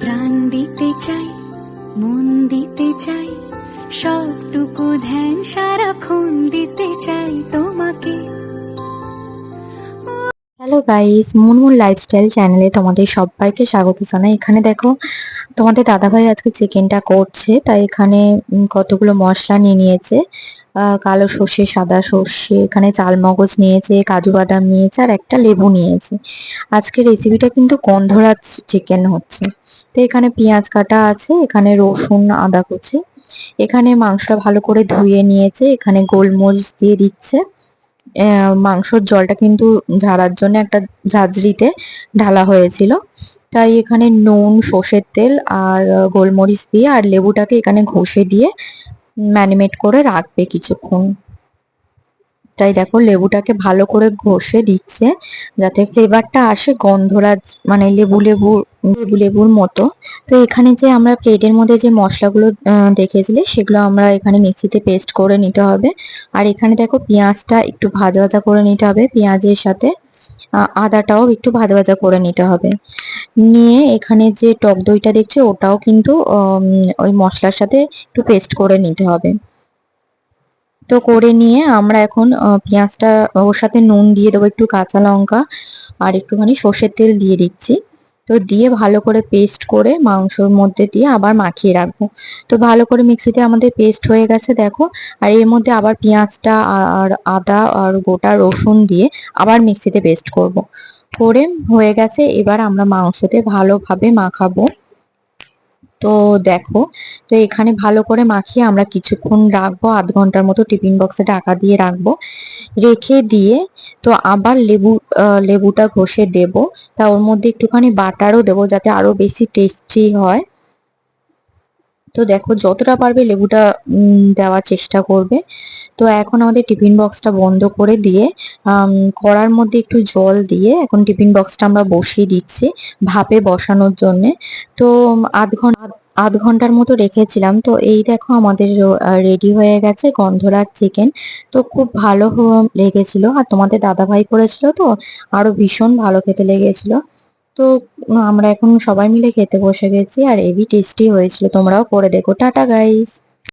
প্রাণ দিতে চাই মন দিতে চাই সবটুকু ধ্যান সারাক্ষণ দিতে চাই তোমাকে। হ্যালো গাইস মুনমুন লাইফস্টাইল চ্যানেলে তোমাদের সবাইকে স্বাগত জানাই। এখানে দেখো, তোমাদের দাদাভাই আজকে চিকেনটা করছে, তাই এখানে কতগুলো মশলা নিয়ে নিয়েছে। কালো সর্ষে, সাদা সর্ষে, এখানে চাল মগজ নিয়েছে, কাজু বাদাম নিয়েছে, আর একটা লেবু নিয়েছে। আজকে রেসিপিটা কিন্তু গন্ধরাজ চিকেন হচ্ছে। তো এখানে পেঁয়াজ কাটা আছে, এখানে রসুন, আদা কুচি। এখানে মাংসটা ভালো করে ধুয়ে নিয়েছে, এখানে গোলমরিচ দিয়ে দিচ্ছে। মাংসর জলটা কিন্তু ঝাড়ার জন্য একটা ঝাঁঝরিতে ঢালা হয়েছিল। তাই এখানে নুন, সর্ষের তেল আর গোলমরিচ দিয়ে আর লেবুটাকে এখানে ঘষে দিয়ে ম্যারিনেট করে রাখবে কিছুক্ষণ। তাই দেখো লেবুটাকে ভালো করে ঘষে দিচ্ছে, যাতে ফ্লেভারটা আসে গন্ধরাজ মানে লেবু লেবু লেবু লেবুর মতো। তো এখানে যে আমরা প্লেটের মধ্যে যে মশলাগুলো দেখেছিলে, সেগুলো আমরা এখানে মিক্সিতে পেস্ট করে নিতে হবে। আর এখানে দেখো পেঁয়াজটা একটু ভাজা ভাজা করে নিতে হবে, পেঁয়াজের সাথে আদাটাও একটু ভাজা ভাজা করে নিতে হবে। নিয়ে এখানে যে টক দইটা দেখছ, ওটাও কিন্তু ওই মশলার সাথে একটু পেস্ট করে নিতে হবে। তো করে নিয়ে আমরা এখন পেঁয়াজটা ওর সাথে নুন দিয়ে দেবো একটু কাঁচা লঙ্কা আর একটুখানি সর্ষের তেল দিয়ে দিচ্ছি। তো দিয়ে ভালো করে পেস্ট করে মাংসর মধ্যে দিয়ে আবার মাখিয়ে রাখব। তো ভালো করে মিক্সিতে আমাদের পেস্ট হয়ে গেছে, দেখো। আর এর মধ্যে আবার পেঁয়াজটা আর আদা আর গোটা রসুন দিয়ে আবার মিক্সিতে পেস্ট করব। করে হয়ে গেছে, এবার আমরা মাংসতে ভালোভাবে মাখাবো। তো দেখো, তো এখানে ভালো করে মাখিয়ে আমরা কিছুক্ষণ রাখব, আধ ঘণ্টার মতো টিফিন বক্সে ঢাকা দিয়ে রাখব। রেখে দিয়ে তো আবার লেবু লেবুটা ঘষে দেব। তা ওর মধ্যে একটুখানি বাটারও দেবো যাতে আরও বেশি টেস্টি হয়। তো দেখো, যতটা পারবে লেবুটা দেওয়ার চেষ্টা করবে। তো এখন আমাদের টিফিন বক্সটা বন্ধ করে দিয়ে কড়ার মধ্যে একটু জল দিয়ে এখন টিফিন বক্সটা আমরা বসিয়ে দিচ্ছি ভাপে বসানোর জন্যে। তো আধ ঘণ্টা, আধ ঘণ্টার মতো রেখেছিলাম। তো এই দেখো আমাদের রেডি হয়ে গেছে গন্ধরাজ চিকেন তো খুব ভালো লেগেছিল। আর তোমাদের দাদাভাই করেছিল তো, আরও ভীষণ ভালো খেতে লেগেছিল। তো, আমরা এখন সবাই মিলে খেতে বসে গেছি আর হেভি টেস্টি হয়েছিল, তোমরাও করে দেখো। Tata guys